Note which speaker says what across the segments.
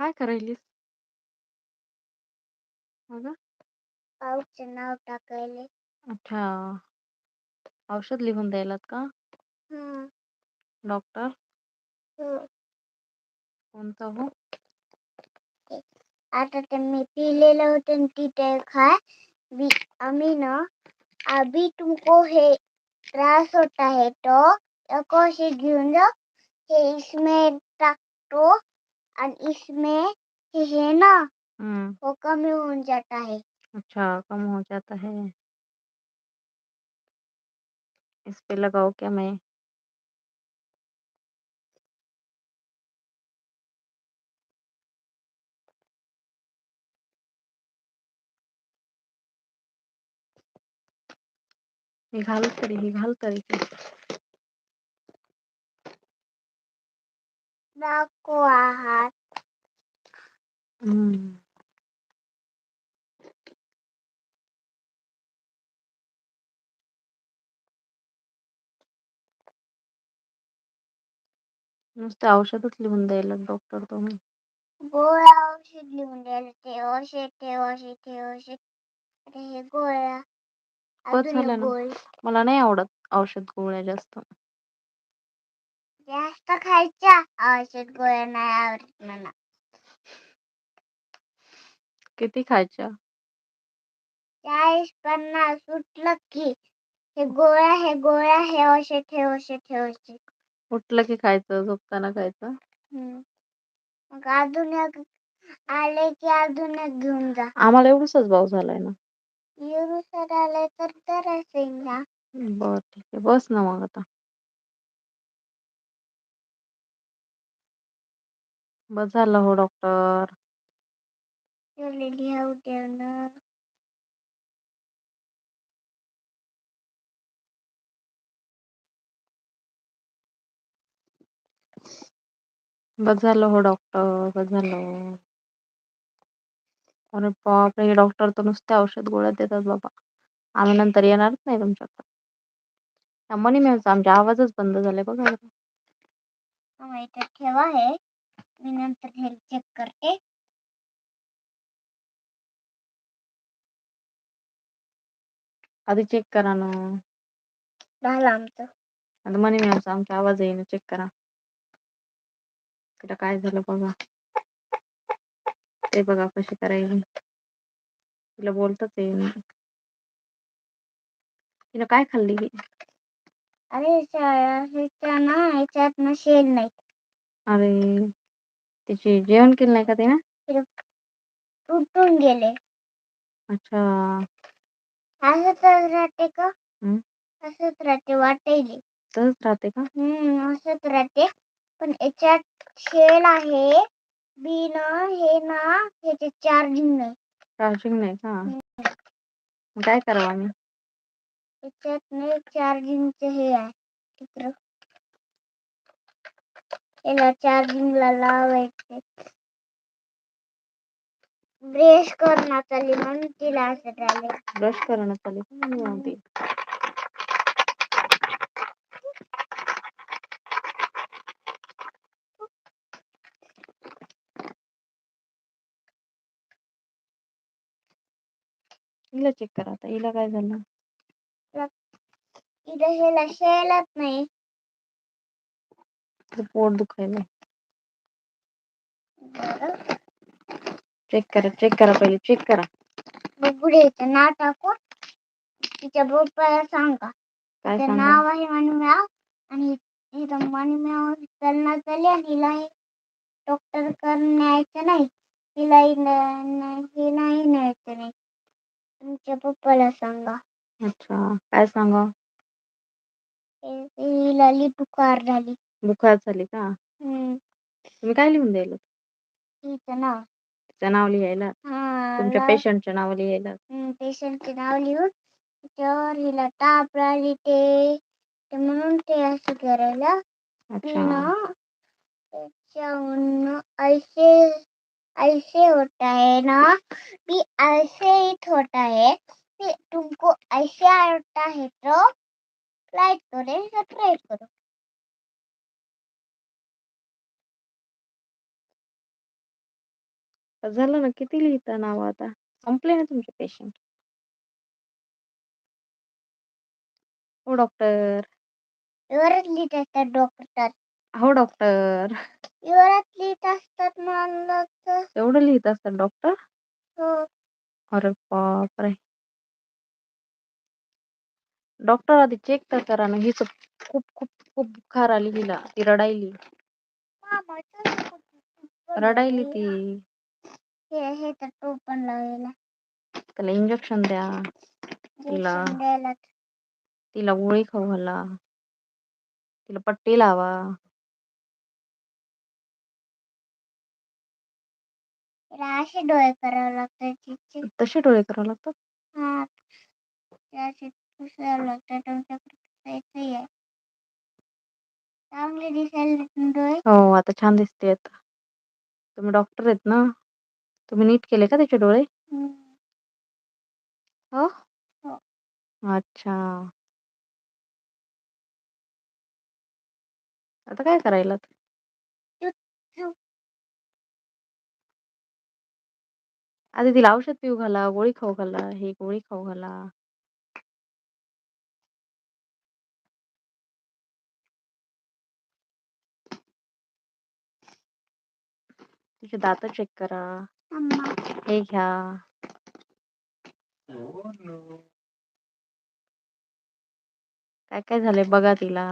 Speaker 1: काय करायलीस? अगं
Speaker 2: पाऊसचे नाव टाकायले.
Speaker 1: अच्छा औषध लिहून द्यायलात का?
Speaker 2: हं.
Speaker 1: डॉक्टर
Speaker 2: हो.
Speaker 1: कोणतं हो?
Speaker 2: आता ते मी पिलेलं होते तिथे खाय बी आम्ही ना अभी तुमको हे त्रास होता है तो कोशी घेऊन जा हे इसमें टाकतो आणि इसमें है ना
Speaker 1: हम्म
Speaker 2: वो कमी होऊन जाता है.
Speaker 1: अच्छा कम हो जाता है. इस पे लगाओ क्या मैं? हे घाल तरी हे घाल तरी
Speaker 2: नको आहात.
Speaker 1: नुसते औषधच लिहून द्यायला डॉक्टर तुम्ही.
Speaker 2: गोळ्या औषध लिहून द्यायला ते औषध ते औषध ते औषध आता हे गोळ्या
Speaker 1: बस
Speaker 2: अजून एक
Speaker 1: झालं ना
Speaker 2: गोळी
Speaker 1: मला नाही आवडत औषध गोळ्या जास्त.
Speaker 2: जास्त खायच्या औषध गोळ्या नाही आवडत मला.
Speaker 1: किती खायच्या?
Speaker 2: चाळीस पन्नास उठलं की हे गोळ्या हे गोळ्या हे औषध हे औषध हे औषध.
Speaker 1: उठलं की खायचं झोपताना खायचं.
Speaker 2: हम्म मग अजून एक आले की अजून एक घेऊन जा.
Speaker 1: आम्हाला एवढूसच भाऊ झालाय ना.
Speaker 2: एवढुसा आलाय तर जरासं घ्या.
Speaker 1: बर ठीक आहे बस ना मग आता. बस झालं हो डॉक्टर. बस झालं हो डॉक्टर बस झालं. अरे बापरे हे डॉक्टर तर नुसते औषध गोळ्या देतात बाबा. आम्ही नंतर येणारच नाही तुमच्याकडे. त्या मनी मॅमचा आमचे आवाजच बंद झालाय बघा बरं.
Speaker 2: हा ठेवा हे मी नंतर हे चेक
Speaker 1: आधी चेक करा ना.
Speaker 2: झालं आमचं.
Speaker 1: आता मनी मॅमचा आमचा आवाज येईना चेक करा. तिला काय झालं बघा. ते बघा कशी करायली तिला बोलताच येईना. हिन काय खाल्ली ही?
Speaker 2: अरे ह्याच्या ना ह्याच्यात शेल नाही.
Speaker 1: अरे तिचे जेवण केलं नाही का तिने?
Speaker 2: तुटून गेले.
Speaker 1: अच्छा.
Speaker 2: असंच राहते का? असंच राहते वाटायले.
Speaker 1: तसंच राहते का?
Speaker 2: हम्म असंच राहते पण याच्यात शेल आहे. बी ना हे ना ह्याच्यात चार्जिंग नाही.
Speaker 1: चार्जिंग नाही का मग काय करावं आम्ही?
Speaker 2: याच्यात नाही चार्जिंगच हे आहे. याला चार्जिंगला लावायचंय. ब्रश करून चालली म्हणून तिला असं झालंय.
Speaker 1: ब्रश करणं चालू आहे का? हिला चेक करा आता हिला काय झालं?
Speaker 2: इथं ह्याला शेलच नाही.
Speaker 1: पोट दुखायलय. चेक करा चेक करा पहिले चेक करा.
Speaker 2: दे इथं नाव टाकू तिच्या पप्पाला सांगा.
Speaker 1: काय
Speaker 2: तिचं
Speaker 1: सांगा
Speaker 2: नाव आहे मनीमॅम आणि इथं मनीमॅम चलना चालली आणि हिला हे डॉक्टरकडे न्यायचं नाही. हिला हे नाही न्यायचं नाही. तुमच्या पप्पाला सांगा.
Speaker 1: अच्छा काय सांगाव?
Speaker 2: हिला लई बुखार झाली.
Speaker 1: बुखार झाली का?
Speaker 2: हम्म.
Speaker 1: तुम्ही काय लिहून द्यायलात?
Speaker 2: हिचं नाव.
Speaker 1: तिचं नाव लिहायला तुमच्या पेशंटचे नाव लिहायला.
Speaker 2: पेशंटचे नाव लिहून त्याच्यावर हिला ताप ते ते म्हणून ते असं करायला
Speaker 1: अच्छा
Speaker 2: त्याच्यावरन ऐसे ऐसे होता है ना कि ऐसे ही होता है. कि तुमको ऐसे होता है तो लाईक करो सबस्क्राईब करो.
Speaker 1: झालं ना किती लिहिता नाव आता? संपले ना तुमचे पेशंट हो डॉक्टर
Speaker 2: एवढंच लिहित असतात डॉक्टर
Speaker 1: हो डॉक्टर
Speaker 2: एवढंच लिहित असतात म्हणलं तर
Speaker 1: एवढं लिहित असतात डॉक्टर
Speaker 2: हो.
Speaker 1: अरे बापरे. डॉक्टर आधी चेक तर करा ना हिच खूप खूप खूप बुखार आली हिला ती रडायली. रडायली ती.
Speaker 2: हे हे तर तो पण लावलेला
Speaker 1: त्याला इंजेक्शन द्या. तिला
Speaker 2: द्यायला
Speaker 1: तिला गोळी खाऊ घाला. तिला पट्टी लावा.
Speaker 2: तिला असे डोळे करावे लागतात तिचे
Speaker 1: तसे डोळे करावे लागतात?
Speaker 2: हा. लागतात तुमच्याकडे आहे चांगले दिसायला डोळे.
Speaker 1: हो आता छान दिसतेत. तुम्ही डॉक्टर आहेत ना? तुम्ही नीट केले का त्याचे डोळे
Speaker 2: हम्म.
Speaker 1: हो
Speaker 2: हो.
Speaker 1: अच्छा आता काय करायला. आधी तिला औषध पिऊ घाला गोळी खाऊ घाला हे गोळी खाऊ घाला तिचे दात चेक करा
Speaker 2: अम्मा
Speaker 1: हे घ्या काय काय झालंय बघा तिला.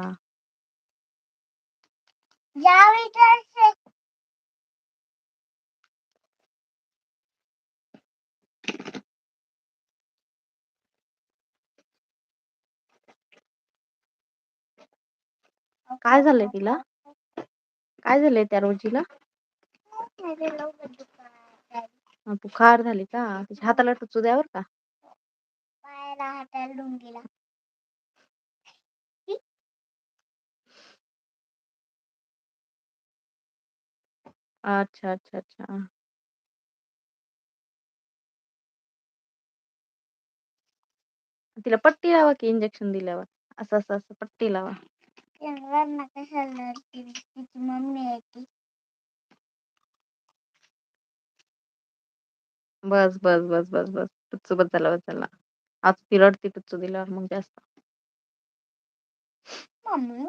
Speaker 1: काय झालंय तिला? काय झालंय त्या रोजीला? हा, बुखार झाली का? तिच्या हाताला टुचू द्यावर का?
Speaker 2: पायाला हाताला डुंगीला.
Speaker 1: अच्छा अच्छा अच्छा. तिला पट्टी लावा की इंजेक्शन दिल्यावर? असं असं असं पट्टी लावा.
Speaker 2: रडना कशाला रडते तिची मम्मी आहे ती.
Speaker 1: बस बस बस बस बस. टुच्चू बस झाला बस झाला. आज ती रडती टुच्चू दिल्यावर मग जास्त.
Speaker 2: मम्मी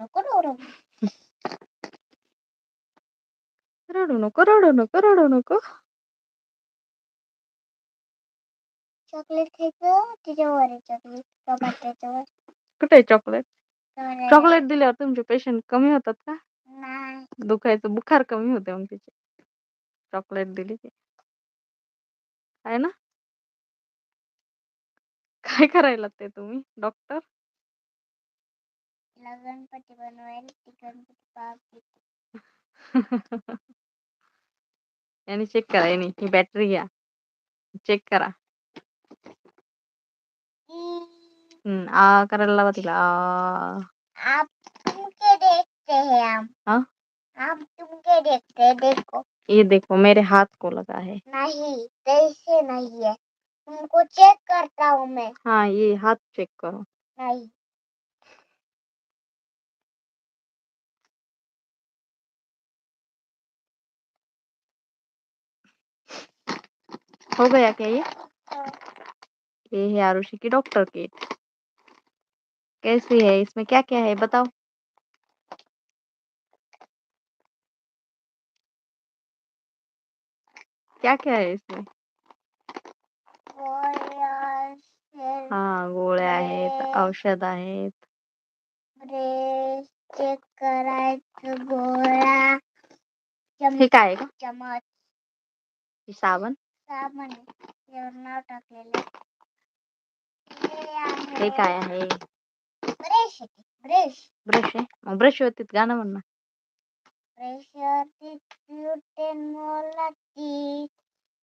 Speaker 2: नको रडू
Speaker 1: रडू नको रडू नको रडू नको.
Speaker 2: चॉकलेट खायचं? तिच्यावर आहे चॉकलेट.
Speaker 1: कुठे आहे चॉकलेट?
Speaker 2: चॉकलेट
Speaker 1: दिल्यावर तुमचे पेशंट कमी होतात का?
Speaker 2: नाही.
Speaker 1: दुखायचं बुखार कमी होते मग तिचे. चॉकलेट दिली की. आहे ना? काय करायला ते तुम्ही डॉक्टर
Speaker 2: तिला गणपती बनवायला ती गणपती बाप्पा
Speaker 1: यांनी चेक करा यांनी ही बॅटरी घ्या. चेक करा. हम्म आ करायला लावा तिला आ.
Speaker 2: आप तुमके देखते हैं हम।
Speaker 1: हाँ?
Speaker 2: तुमके देखते हैं देखो.
Speaker 1: ये देखो मेरे हाथ को लगा है।
Speaker 2: नहीं कैसे नहीं है। तुमको चेक करता हूँ मैं।
Speaker 1: हाँ ये हाथ चेक करो।
Speaker 2: नहीं।
Speaker 1: हो गया क्या ये?
Speaker 2: तो
Speaker 1: ये है आरुषि की डॉक्टर किट कैसी है? इसमें क्या क्या है? बताओ। क्या क्या है इसमें?
Speaker 2: गोळ्या
Speaker 1: गोळ्या आहेत औषध आहेत.
Speaker 2: चेक करायचं गोळ्या
Speaker 1: हे काय आहे का?
Speaker 2: चमच
Speaker 1: हे साबण?
Speaker 2: साबण यावर नाव टाकलेलं हे
Speaker 1: काय आहे?
Speaker 2: ब्रश ब्रश
Speaker 1: ब्रश आहे. मग ब्रश वरतीच गाणं म्हणणं
Speaker 2: Pressure gluten deep,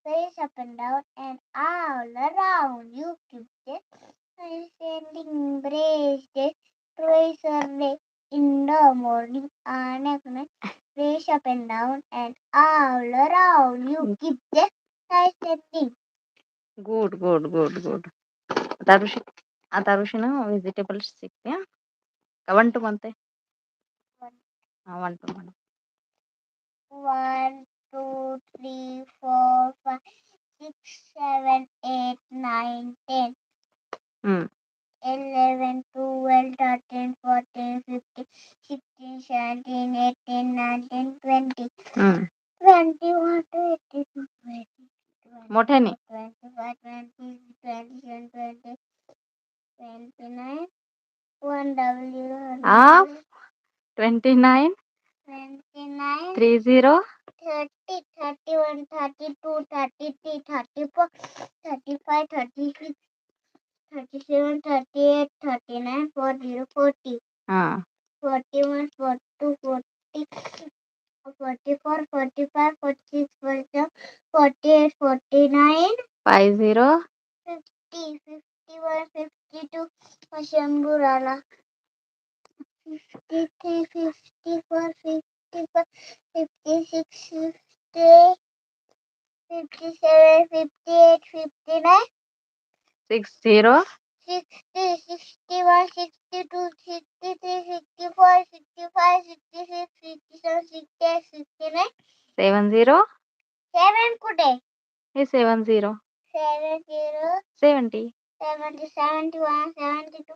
Speaker 2: place up and down and all around. You keep this standing brace this twice a day in the morning and at night. Place up and down and all around. You keep
Speaker 1: this nice standing. Good, good, good, good good good good vegetables, sick, ತರುಷಿನ vegetables ಸಿಗ್ತೀಯಾ one
Speaker 2: one. Uh, one to one. One 2, 3, 4, 5, 6, 7, 8, 9, 10. 11, 12, 13, 14, 15, 16, 17,
Speaker 1: 18, 19,
Speaker 2: 20. Mm.
Speaker 1: 21 to 82,
Speaker 2: 20. 25,
Speaker 1: 20,
Speaker 2: 27, 20, 29, 1 W, आ 29 29, 29, 30 30, 31, 32, 33, 34, 35, 36, 37, 38,
Speaker 1: 39, 40,
Speaker 2: 40. Ah. 41, 42, 40, 44, 45, 46, 47, 48, 49. 50. 50, 51, 52, 53, 54, 55. 56, 50, 57, 58, 59, six zero 60, 61, 62, 63, 64, 65, 66, 67, 68, 69, seven zero 7 today. ఈ seven zero 70, seventy 70, 71,
Speaker 1: 72,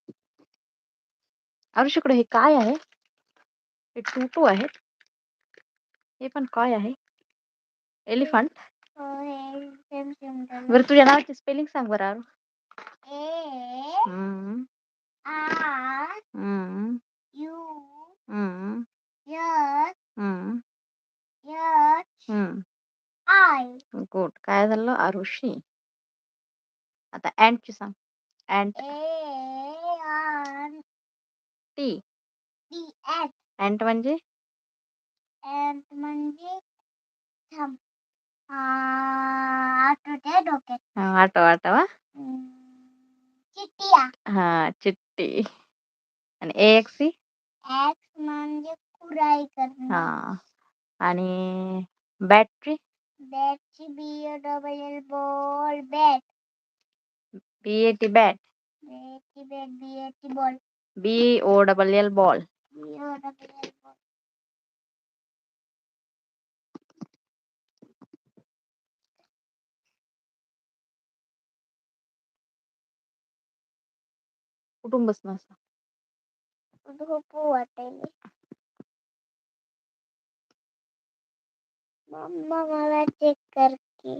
Speaker 1: आरुषकडे हे काय आहे? हे टूटू आहे. हे पण काय आहे? एलिफंट. बरं तुझ्या नावाची स्पेलिंग सांग बरं आरू. हम्म, हम्म, हम्म, हम्म, हम्म.
Speaker 2: I
Speaker 1: good. काय झालं? आरुषी. आता अँटची सांग. Ant T
Speaker 2: D H
Speaker 1: ant म्हणजे?
Speaker 2: एंड म्हणजे थांब. आ, आठवते डोक्यात.
Speaker 1: हा, आठव आठव.
Speaker 2: हम्म, चिटिया
Speaker 1: हा चिट्टी आणि ए एक्स सी
Speaker 2: एक्स म्हणजे खुराई करणे.
Speaker 1: हा. आणि battery?
Speaker 2: बॅटची B double L ball bat.
Speaker 1: B A T bat.
Speaker 2: बॅटची bat B A T ball.
Speaker 1: B O double L ball कुठून बसणार
Speaker 2: झोपू वाटायले मम्मा मला चेक करते